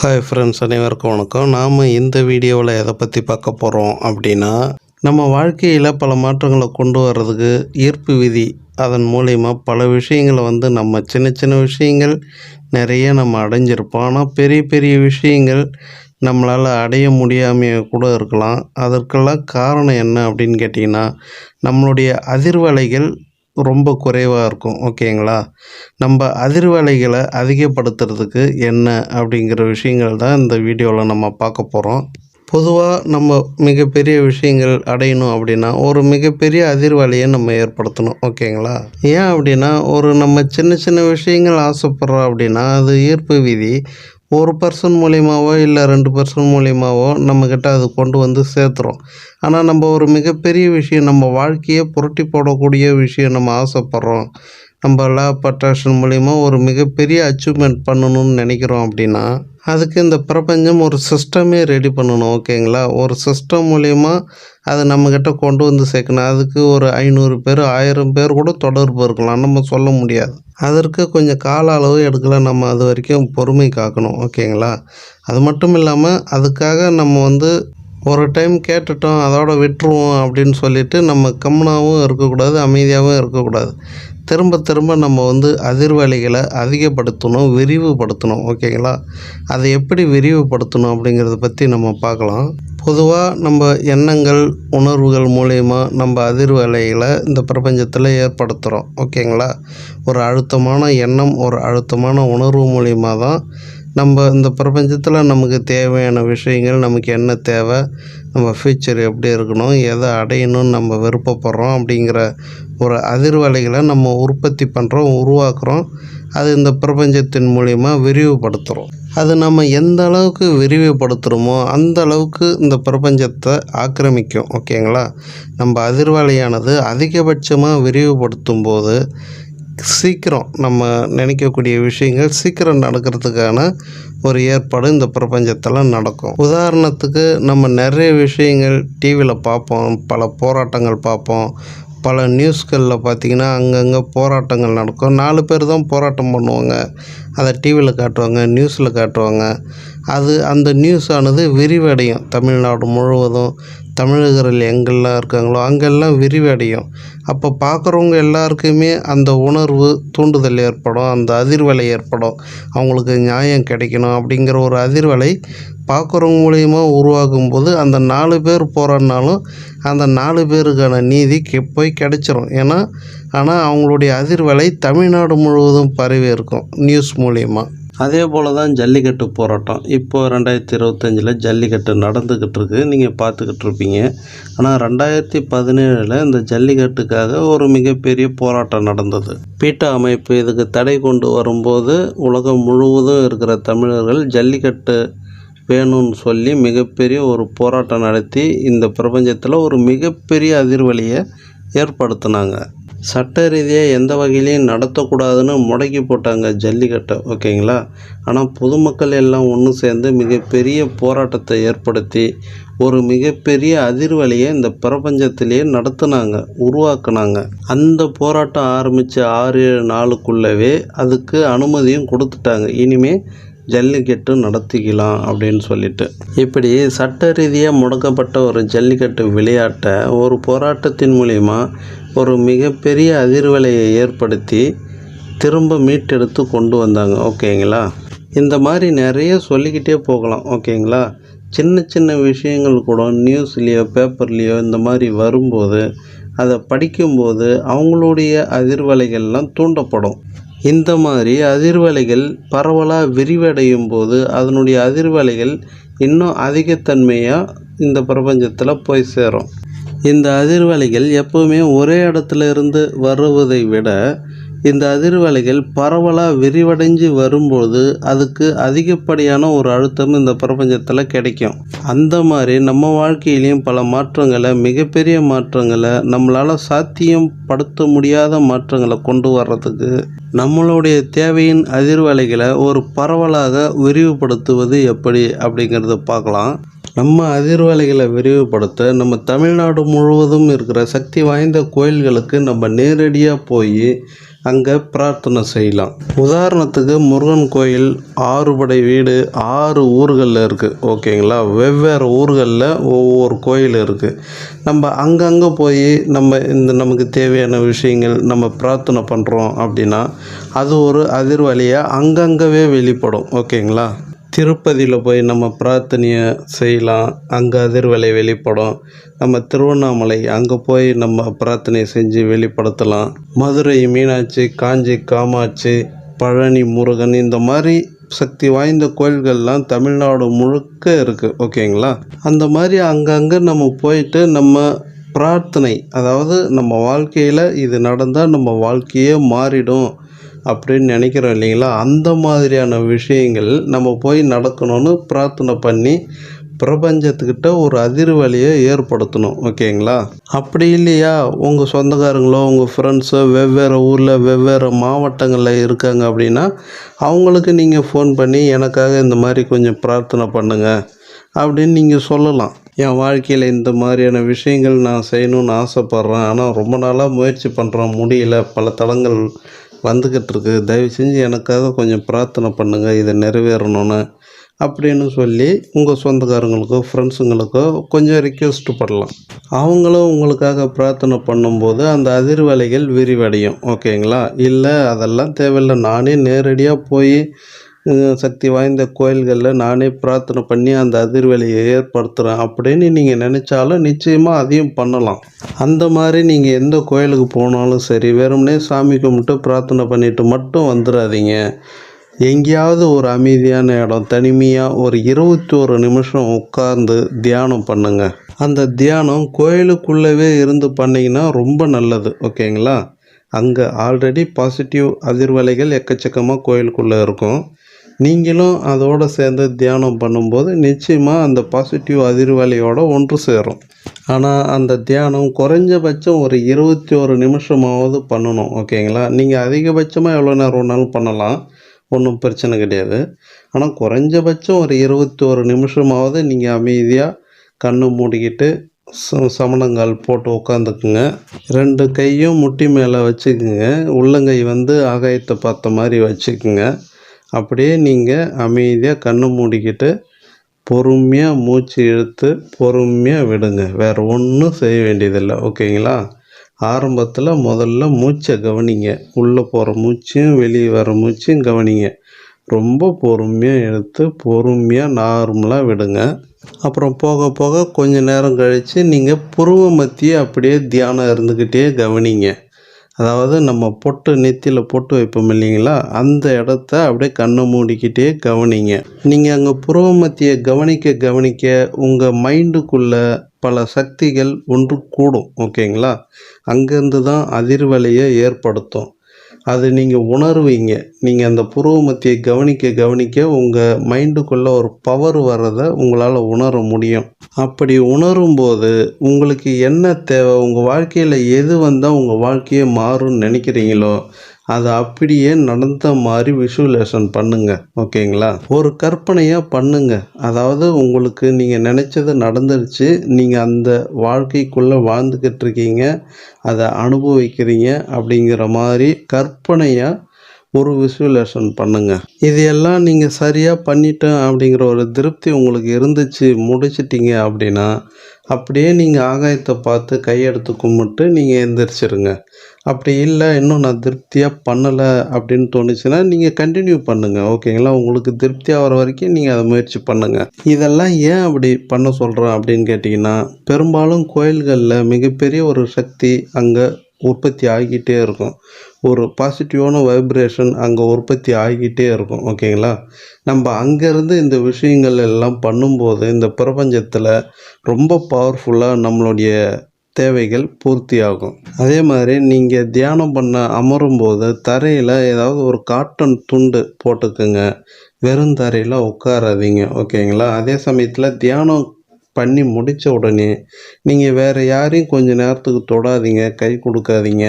Hi friends அனைவருக்கும் வணக்கம். நாம் இந்த வீடியோவில் எதை பற்றி பார்க்க போகிறோம் அப்படின்னா நம்ம வாழ்க்கையில் பல மாற்றங்களை கொண்டு வர்றதுக்கு ஈர்ப்பு விதி அதன் மூலயமா பல விஷயங்களை வந்து நம்ம சின்ன சின்ன விஷயங்கள் நிறைய நம்ம அடைஞ்சிருப்போம். ஆனால் பெரிய பெரிய விஷயங்கள் நம்மளால் அடைய முடியாமைய கூட இருக்கலாம். அதற்கெல்லாம் காரணம் என்ன அப்படின்னு கேட்டிங்கன்னா நம்மளுடைய அதிர்வலைகள் ரொம்ப குறைவாக இருக்கும் ஓகேங்களா? நம்ம அதிர்வலைகளை அதிகப்படுத்துறதுக்கு என்ன அப்படிங்கிற விஷயங்கள் தான் இந்த வீடியோவில் நம்ம பார்க்க போகிறோம் பொதுவாக நம்ம மிகப்பெரிய விஷயங்கள் அடையணும் அப்படின்னா ஒரு மிகப்பெரிய அதிர்வலையை நம்ம ஏற்படுத்தணும் ஓகேங்களா? ஏன் அப்படின்னா ஒரு நம்ம சின்ன சின்ன விஷயங்கள் ஆசைப்படுறோம் அப்படின்னா அது ஈர்ப்பு விதி ஒரு பர்சன் மூலியமாவோ இல்லை ரெண்டு பர்சன் மூலயமாவோ நம்மக்கிட்ட அது கொண்டு வந்து சேர்த்துரும். ஆனால் நம்ம ஒரு மிகப்பெரிய விஷயம் நம்ம வாழ்க்கையை புரட்டி போடக்கூடிய விஷயம் நம்ம ஆசைப்பட்றோம். நம்ம லா அட்ராக்ஷன் மூலிமா ஒரு மிகப்பெரிய அச்சீவ்மெண்ட் பண்ணணும்னு நினைக்கிறோம் அப்படின்னா அதுக்கு இந்த பிரபஞ்சம் ஒரு சிஸ்டமே ரெடி பண்ணணும் ஓகேங்களா ஒரு சிஸ்டம் மூலிமா அதை நம்மக்கிட்ட கொண்டு வந்து சேர்க்கணும். அதுக்கு ஒரு ஐநூறு பேர் ஆயிரம் பேர் கூட தொடர்பு இருக்கலாம் நம்ம சொல்ல முடியாது. அதற்கு கொஞ்சம் கால அளவு எடுக்கலாம் நம்ம அது வரைக்கும் பொறுமை காக்கணும் ஓகேங்களா அது மட்டும் இல்லாமல் அதுக்காக நம்ம வந்து ஒரு டைம் கேட்டுட்டோம் அதோட விட்டுருவோம் அப்படின்னு சொல்லிட்டு நம்ம கம்முனாவும் இருக்கக்கூடாது அமைதியாகவும் இருக்கக்கூடாது. திரும்ப திரும்ப நம்ம வந்து அதிர்வலைகளை அதிகப்படுத்தணும் விரிவுபடுத்தணும் ஓகேங்களா? அதை எப்படி விரிவுபடுத்தணும் அப்படிங்கிறத பற்றி நம்ம பார்க்கலாம். பொதுவாக நம்ம எண்ணங்கள் உணர்வுகள் மூலயமா நம்ம அதிர்வலைகளை இந்த பிரபஞ்சத்தில் ஏற்படுத்துகிறோம் ஓகேங்களா? ஒரு அழுத்தமான எண்ணம் ஒரு அழுத்தமான உணர்வு மூலிமா தான் நம்ம இந்த பிரபஞ்சத்தில் நமக்கு தேவையான விஷயங்கள் நமக்கு என்ன தேவை நம்ம ஃப்யூச்சர் எப்படி இருக்கணும் எதை அடையணும்னு நம்ம விருப்பப்படுறோம் அப்படிங்கிற ஒரு அதிர்வலைகளை நம்ம உற்பத்தி பண்ணுறோம் உருவாக்குறோம். அது இந்த பிரபஞ்சத்தின் மூலிமா விரிவுபடுத்துகிறோம் அது நம்ம எந்த அளவுக்கு விரிவுபடுத்துகிறோமோ அந்த அளவுக்கு இந்த பிரபஞ்சத்தை ஆக்கிரமிக்கும் ஓகேங்களா நம்ம அதிர்வலையானது அதிகபட்சமாக விரிவுபடுத்தும் போது சீக்கிரம் நம்ம நினைக்கக்கூடிய விஷயங்கள் சீக்கிரம் நடக்கிறதுக்கான ஒரு ஏற்பாடு இந்த பிரபஞ்சத்தில் நடக்கும். உதாரணத்துக்கு நம்ம நிறைய விஷயங்கள் டிவியில் பார்ப்போம் பல போராட்டங்கள் பார்ப்போம். பல நியூஸ்களில் பார்த்திங்கன்னா அங்கங்கே போராட்டங்கள் நடக்கும். நாலு பேர் தான் போராட்டம் பண்ணுவாங்க. அதை டிவியில் காட்டுவாங்க நியூஸில் காட்டுவாங்க. அது அந்த நியூஸ் ஆனது விரிவடையும். தமிழ்நாடு முழுவதும் தமிழகர்கள் எங்கெல்லாம் இருக்காங்களோ அங்கெல்லாம் விரிவடையும். அப்போ பார்க்குறவங்க எல்லாருக்குமே அந்த உணர்வு தூண்டுதல் ஏற்படும் அந்த அதிர்வலை ஏற்படும். அவங்களுக்கு நியாயம் கிடைக்கணும் அப்படிங்கிற ஒரு அதிர்வலை பார்க்குறவங்க மூலியமாக உருவாகும் போது அந்த நாலு பேர் போகிறனாலும் அந்த நாலு பேருக்கான நீதி போய் கிடைச்சிரும். ஏன்னா ஆனால் அவங்களுடைய அதிர்வலை தமிழ்நாடு முழுவதும் பரவி இருக்கும் நியூஸ் மூலியமாக அதே போல் தான் ஜல்லிக்கட்டு போராட்டம். இப்போது ரெண்டாயிரத்தி இருபத்தஞ்சில் ஜல்லிக்கட்டு நடந்துக்கிட்டு இருக்கு நீங்கள் பார்த்துக்கிட்டு இருப்பீங்க ஆனால் ரெண்டாயிரத்தி பதினேழில் இந்த ஜல்லிக்கட்டுக்காக ஒரு மிகப்பெரிய போராட்டம் நடந்தது. பீட்டா அமைப்பு இதுக்கு தடை கொண்டு வரும்போது உலகம் முழுவதும் இருக்கிற தமிழர்கள் ஜல்லிக்கட்டு வேணும்னு சொல்லி மிகப்பெரிய ஒரு போராட்டம் நடத்தி இந்த பிரபஞ்சத்தில் ஒரு மிகப்பெரிய அதிர்வலியை ஏற்படுத்தினாங்க. சட்ட ரீதியாக எந்த வகையிலையும் நடத்தக்கூடாதுன்னு முடக்கி போட்டாங்க ஜல்லிக்கட்டை ஓகேங்களா? ஆனால் பொதுமக்கள் எல்லாம் ஒன்று சேர்ந்து மிகப்பெரிய போராட்டத்தை ஏற்படுத்தி ஒரு மிகப்பெரிய அதிர்வலியை இந்த பிரபஞ்சத்திலேயே நடத்துனாங்க உருவாக்குனாங்க. அந்த போராட்டம் ஆரம்பித்த ஆறு ஏழு நாளுக்குள்ளவே அதுக்கு அனுமதியும் கொடுத்துட்டாங்க. இனிமேல் ஜல்லிக்கட்டு நடத்திக்கலாம் அப்படின்னு சொல்லிட்டு. இப்படி சட்ட ரீதியாக முடக்கப்பட்ட ஒரு ஜல்லிக்கட்டு விளையாட்டை ஒரு போராட்டத்தின் மூலிமா ஒரு மிகப்பெரிய அதிர்வலையை ஏற்படுத்தி திரும்ப மீட்டெடுத்து கொண்டு வந்தாங்க. ஓகேங்களா? இந்த மாதிரி நிறைய சொல்லிக்கிட்டே போகலாம். ஓகேங்களா? சின்ன சின்ன விஷயங்கள் கூட நியூஸ்லேயோ பேப்பர்லேயோ இந்த மாதிரி வரும்போது அதை படிக்கும்போது அவங்களுடைய அதிர்வலைகள்லாம் தூண்டப்படும். இந்த மாதிரி அதிர்வலைகள் பரவலாக விரிவடையும் போது அதனுடைய அதிர்வலைகள் இன்னும் அதிகத்தன்மையாக இந்த பிரபஞ்சத்தில் போய் சேரும். இந்த அதிர்வலைகள் எப்போவுமே ஒரே இடத்துல இருந்து வருவதை விட இந்த அதிர்வலைகள் பரவலாக விரிவடைஞ்சு வரும்போது அதுக்கு அதிகப்படியான ஒரு அழுத்தம் இந்த பிரபஞ்சத்தில் கிடைக்கும். அந்த மாதிரி நம்ம வாழ்க்கையிலையும் பல மாற்றங்களை மிகப்பெரிய மாற்றங்களை நம்மளால் சாத்தியம் படுத்த முடியாத மாற்றங்களை கொண்டு வர்றதுக்கு நம்மளுடைய தேவையின் அதிர்வலைகளை ஒரு பரவலாக விரிவுபடுத்துவது எப்படி அப்படிங்கிறத பார்க்கலாம். நம்ம அதிர்வலைகளை விரிவுபடுத்த நம்ம தமிழ்நாடு முழுவதும் இருக்கிற சக்தி வாய்ந்த கோயில்களுக்கு நம்ம நேரடியாக போய் அங்கே பிரார்த்தனை செய்யலாம். உதாரணத்துக்கு முருகன் கோயில் ஆறுபடை வீடு ஆறு ஊர்களில் இருக்குது ஓகேங்களா? வெவ்வேறு ஊர்களில் ஒவ்வொரு கோயில் இருக்குது நம்ம அங்கங்கே போய் நம்ம இந்த நமக்கு தேவையான விஷயங்கள் நம்ம பிரார்த்தனை பண்ணுறோம் அப்படின்னா அது ஒரு அதிர்வலியாக அங்கங்கவே வெளிப்படும். ஓகேங்களா? திருப்பதியில் போய் நம்ம பிரார்த்தனையை செய்யலாம். அங்கே அதிர்வலை வெளிப்படும். நம்ம திருவண்ணாமலை அங்கே போய் நம்ம பிரார்த்தனை செஞ்சு வெளிப்படுத்தலாம். மதுரை மீனாட்சி காஞ்சி காமாட்சி பழனி முருகன் இந்த மாதிரி சக்தி வாய்ந்த கோயில்கள்லாம் தமிழ்நாடு முழுக்க இருக்குது ஓகேங்களா? அந்த மாதிரி அங்கங்கே நம்ம போயிட்டு நம்ம பிரார்த்தனை அதாவது நம்ம வாழ்க்கையில் இது நடந்தால் நம்ம வாழ்க்கையே மாறிடும். அப்படின்னு நினைக்கிறோம் இல்லைங்களா? அந்த மாதிரியான விஷயங்கள் நம்ம போய் நடக்கணும்னு பிரார்த்தனை பண்ணி பிரபஞ்சத்துக்கிட்ட ஒரு அதிர்வலியை ஏற்படுத்தணும் ஓகேங்களா? அப்படி இல்லையா? உங்கள் சொந்தக்காரங்களோ உங்கள் ஃப்ரெண்ட்ஸோ வெவ்வேறு ஊரில் வெவ்வேறு மாவட்டங்களில் இருக்காங்க அப்படின்னா அவங்களுக்கு நீங்கள் ஃபோன் பண்ணி எனக்காக இந்த மாதிரி கொஞ்சம் பிரார்த்தனை பண்ணுங்கள் அப்படின்னு நீங்கள் சொல்லலாம். என் வாழ்க்கையில் இந்த மாதிரியான விஷயங்கள் நான் செய்யணும்னு ஆசைப்பட்றேன். ஆனால் ரொம்ப நாளாக முயற்சி பண்ணுறேன் முடியல. பல தளங்கள் வந்துக்கிட்டு இருக்கு தயவு செஞ்சு எனக்காக கொஞ்சம் பிரார்த்தனை பண்ணுங்கள் இதை நிறைவேறணும்னு அப்படின்னு சொல்லி உங்கள் சொந்தக்காரங்களுக்கோ ஃப்ரெண்ட்ஸுங்களுக்கோ கொஞ்சம் ரிக்வெஸ்ட் பண்ணலாம். அவங்களும் உங்களுக்காக பிரார்த்தனை பண்ணும்போது அந்த அதிர்வலைகள் விரிவடையும். ஓகேங்களா இல்லை அதெல்லாம் தேவையில்லை. நானே நேரடியாக போய் சக்தி வாய்ந்த கோயில்களில் நானே பிரார்த்தனை பண்ணி அந்த அதிர்வலையை ஏற்படுத்துகிறேன் அப்படின்னு நீங்கள் நினச்சாலும் நிச்சயமாக அதையும் பண்ணலாம். அந்த மாதிரி நீங்கள் எந்த கோயிலுக்கு போனாலும் சரி வெறும்னே சாமி கும்பிட்டு பிரார்த்தனை பண்ணிவிட்டு மட்டும் வந்துடாதீங்க எங்கேயாவது ஒரு அமைதியான இடம் தனிமையாக ஒரு இருபத்தி ஒரு நிமிஷம் உட்கார்ந்து தியானம் பண்ணுங்கள் அந்த தியானம் கோயிலுக்குள்ளவே இருந்து பண்ணிங்கன்னா ரொம்ப நல்லது ஓகேங்களா? அங்கே ஆல்ரெடி பாசிட்டிவ் அதிர்வலைகள் எக்கச்சக்கமாக கோயிலுக்குள்ளே இருக்கும். நீங்களும் அதோடு சேர்ந்து தியானம் பண்ணும்போது நிச்சயமாக அந்த பாசிட்டிவ் அதிர்வலையோடு ஒன்று சேரும். ஆனால் அந்த தியானம் குறைஞ்சபட்சம் ஒரு இருபத்தி ஒரு நிமிஷமாவது பண்ணணும் ஓகேங்களா? நீங்கள் அதிகபட்சமாக எவ்வளோ நேரம் வேணாலும் பண்ணலாம் ஒன்றும் பிரச்சனை கிடையாது. ஆனால் குறைஞ்சபட்சம் ஒரு இருபத்தி ஒரு நிமிஷமாவது நீங்கள் அமைதியாக கண்ணை மூடிக்கிட்டு ச சமணங்கால் போட்டு உட்காந்துக்குங்க ரெண்டு கையும் முட்டி மேலே வச்சுக்குங்க. உள்ளங்கை வந்து ஆகாயத்தை பார்த்த மாதிரி வச்சுக்குங்க. அப்படியே நீங்கள் அமைதியாக கண்ணை மூடிக்கிட்டு பொறுமையாக மூச்சு இழுத்து பொறுமையாக விடுங்க. வேறு ஒன்றும் செய்ய வேண்டியதில்லை. ஓகேங்களா? ஆரம்பத்தில் முதல்ல மூச்சை கவனிங்க. உள்ளே போகிற மூச்சையும் வெளியே வர மூச்சையும் கவனிங்க. ரொம்ப பொறுமையாக எடுத்து பொறுமையாக நார்மலாக விடுங்க. அப்புறம் போக போக கொஞ்ச நேரம் கழித்து நீங்கள் புருவ மத்தியே அப்படியே தியானம் இருந்துக்கிட்டே கவனிங்க. அதாவது நம்ம பொட்டு நெத்தியில் பொட்டு வைப்போம் இல்லைங்களா? அந்த இடத்த அப்படியே கண்ணை மூடிக்கிட்டே கவனிங்க. நீங்கள் அங்கே புருவ மத்திய கவனிக்க கவனிக்க உங்கள் மைண்டுக்குள்ளே பல சக்திகள் ஒன்று கூடும் ஓகேங்களா? அங்கேருந்து தான் அதிர்வலையை ஏற்படுத்தும். அது நீங்கள் உணர்வீங்க. நீங்கள் அந்த புருவ மத்தியை கவனிக்க கவனிக்க உங்கள் மைண்டுக்குள்ளே ஒரு பவர் வர்றதை உங்களால் உணர முடியும். அப்படி உணரும்போது உங்களுக்கு என்ன தேவை? உங்கள் வாழ்க்கையில் எது வந்தால் உங்கள் வாழ்க்கையே மாறும்னு நினைக்கிறீங்களோ அதை அப்படியே நடந்த மாதிரி விஷுவலேஷன் பண்ணுங்க ஓகேங்களா? ஒரு கற்பனையாக பண்ணுங்க. அதாவது உங்களுக்கு நீங்கள் நினச்சது நடந்துருச்சு நீங்கள் அந்த வாழ்க்கைக்குள்ளே வாழ்ந்துக்கிட்டு இருக்கீங்க அதை அனுபவிக்கிறீங்க அப்படிங்கிற மாதிரி கற்பனையாக ஒரு விஷுவலேஷன் பண்ணுங்கள் இது எல்லாம் நீங்கள் சரியாக பண்ணிட்டேன் அப்படிங்கிற ஒரு திருப்தி உங்களுக்கு இருந்துச்சு முடிச்சிட்டிங்க அப்படின்னா அப்படியே நீங்கள் ஆகாயத்தை பார்த்து கையெடுத்து கும்பிட்டு நீங்கள் எந்திரிச்சிருங்க. அப்படி இல்லை இன்னும் நான் திருப்தியாக பண்ணலை அப்படின்னு தோணுச்சுன்னா நீங்கள் கண்டினியூ பண்ணுங்கள் ஓகேங்களா? உங்களுக்கு திருப்தி ஆகிற வரைக்கும் நீங்கள் அதை முயற்சி பண்ணுங்கள் இதெல்லாம் ஏன் அப்படி பண்ண சொல்கிறேன் அப்படின்னு கேட்டிங்கன்னா பெரும்பாலும் கோயில்களில் மிகப்பெரிய ஒரு சக்தி அங்கே உற்பத்தி ஆகிக்கிட்டே இருக்கும். ஒரு பாசிட்டிவான வைப்ரேஷன் அங்கே உற்பத்தி ஆகிக்கிட்டே இருக்கும் ஓகேங்களா நம்ம அங்கேருந்து இந்த விஷயங்கள் எல்லாம் பண்ணும்போது இந்த பிரபஞ்சத்தில் ரொம்ப பவர்ஃபுல்லாக நம்மளுடைய தேவைகள் பூர்த்தி ஆகும். அதே மாதிரி நீங்கள் தியானம் பண்ண அமரும்போது தரையில் ஏதாவது ஒரு காட்டன் துண்டு போட்டுக்குங்க. வெறும் தரையில் உட்காராதீங்க ஓகேங்களா அதே சமயத்தில் தியானம் பண்ணி முடித்த உடனே நீங்கள் வேறு யாரையும் கொஞ்சம் நேரத்துக்கு தொடாதீங்க கை கொடுக்காதீங்க.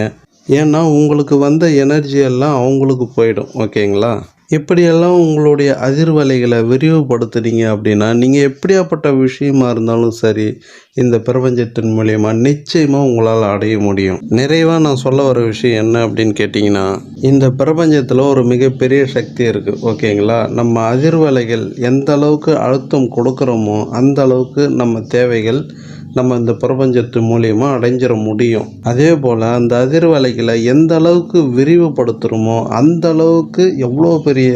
ஏன்னா உங்களுக்கு வந்த எனர்ஜி எல்லாம் அவங்களுக்கு போயிடும் ஓகேங்களா? இப்படியெல்லாம் உங்களுடைய அதிர்வலைகளை விரிவுபடுத்துனீங்க அப்படின்னா நீங்கள் எப்படியாப்பட்ட விஷயமா இருந்தாலும் சரி இந்த பிரபஞ்சத்தின் மூலயமா நிச்சயமாக உங்களால் அடைய முடியும். நிறைவாக நான் சொல்ல வர விஷயம் என்ன அப்படின்னு கேட்டிங்கன்னா இந்த பிரபஞ்சத்தில் ஒரு மிகப்பெரிய சக்தி இருக்குது ஓகேங்களா? நம்ம அதிர்வலைகள் எந்த அளவுக்கு அழுத்தம் கொடுக்குறோமோ அந்த அளவுக்கு நம்ம தேவைகள் நம்ம இந்த பிரபஞ்சத்து மூலியமாக அடைஞ்சிட முடியும். அதே போல் அந்த அதிர்வலைகளை எந்த அளவுக்கு விரிவுபடுத்துகிறோமோ அந்த அளவுக்கு எவ்வளோ பெரிய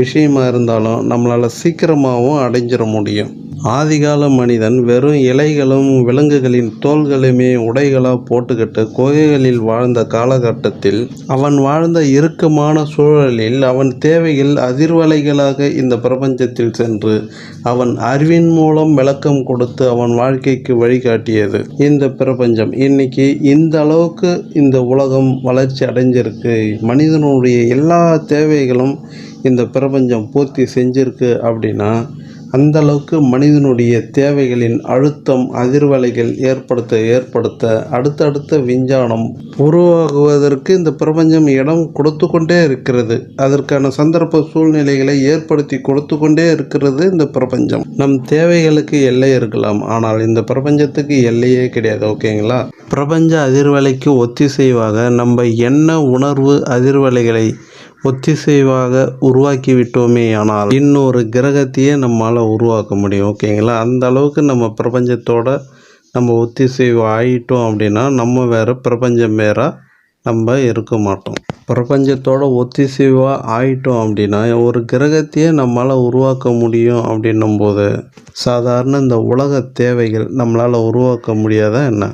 விஷயமா இருந்தாலும் நம்மளால் சீக்கிரமாகவும் அடைஞ்சிட முடியும். ஆதிகால மனிதன் வெறும் இலைகளும் விலங்குகளின் தோள்களுமே உடைகளாக போட்டுக்கிட்டு குகைகளில் வாழ்ந்த காலகட்டத்தில் அவன் வாழ்ந்த இறுக்கமான சூழலில் அவன் தேவைகள் அதிர்வலைகளாக இந்த பிரபஞ்சத்தில் சென்று அவன் அறிவின் மூலம் விளக்கம் கொடுத்து அவன் வாழ்க்கைக்கு வழிகாட்டியது. இந்த பிரபஞ்சம் இன்னைக்கு இந்த அளவுக்கு இந்த உலகம் வளர்ச்சி அடைஞ்சிருக்கு. மனிதனுடைய எல்லா தேவைகளும் இந்த பிரபஞ்சம் பூர்த்தி செஞ்சிருக்கு அப்படின்னா அந்த அளவுக்கு மனிதனுடைய தேவைகளின் அழுத்தம் அதிர்வலைகள் ஏற்படுத்த ஏற்படுத்த அடுத்தடுத்த விஞ்ஞானம் உருவாகுவதற்கு இந்த பிரபஞ்சம் இடம் கொடுத்து கொண்டே இருக்கிறது. அதற்கான சந்தர்ப்ப சூழ்நிலைகளை ஏற்படுத்தி கொடுத்து கொண்டே இருக்கிறது இந்த பிரபஞ்சம். நம் தேவைகளுக்கு எல்லை இருக்கலாம். ஆனால் இந்த பிரபஞ்சத்துக்கு எல்லையே கிடையாது ஓகேங்களா? பிரபஞ்ச அதிர்வலைக்கு ஒத்திசைவாக நம்ம என்ன உணர்வு அதிர்வலைகளை ஒத்திசைவாக உருவாக்கி விட்டோமே ஆனால் இன்னொரு கிரகத்தையே நம்மளால் உருவாக்க முடியும் ஓகேங்களா? அந்த அளவுக்கு நம்ம பிரபஞ்சத்தோட நம்ம ஒத்திசைவு ஆகிட்டோம் அப்படின்னா நம்ம வேறு பிரபஞ்சம் வேற நம்ம இருக்க மாட்டோம். பிரபஞ்சத்தோட ஒத்திசைவாக ஆயிட்டோம் அப்படின்னா ஒரு கிரகத்தையே நம்மளால் உருவாக்க முடியும் அப்படின்னும் போது சாதாரண இந்த உலக தேவைகள் நம்மளால் உருவாக்க முடியாதா என்ன?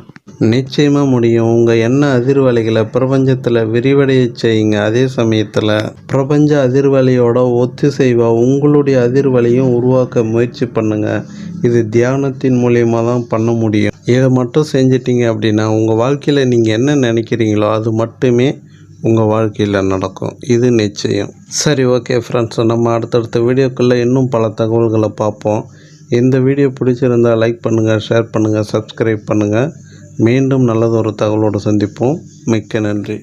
நிச்சயமாக முடியும். உங்கள் எண்ண அதிர்வலைகளை பிரபஞ்சத்தில் விரிவடைய செய்யுங்க. அதே சமயத்தில் பிரபஞ்ச அதிர்வலையோட ஒத்திசைவாக உங்களுடைய அதிர்வலையும் உருவாக்க முயற்சி பண்ணுங்கள் இது தியானத்தின் மூலியமாக தான் பண்ண முடியும். இதை மட்டும் செஞ்சிட்டிங்க அப்படின்னா உங்கள் வாழ்க்கையில் நீங்கள் என்ன நினைக்கிறீங்களோ அது மட்டுமே உங்கள் வாழ்க்கையில் நடக்கும். இது நிச்சயம். சரி ஓகே ஃப்ரெண்ட்ஸ் நம்ம அடுத்தடுத்த வீடியோக்குள்ளே இன்னும் பல தகவல்களை பார்ப்போம். இந்த வீடியோ பிடிச்சிருந்தால் லைக் பண்ணுங்கள் ஷேர் பண்ணுங்கள் சப்ஸ்கிரைப் பண்ணுங்கள் மீண்டும் நல்லதொரு தகவலோடு சந்திப்போம். மிக்க நன்றி.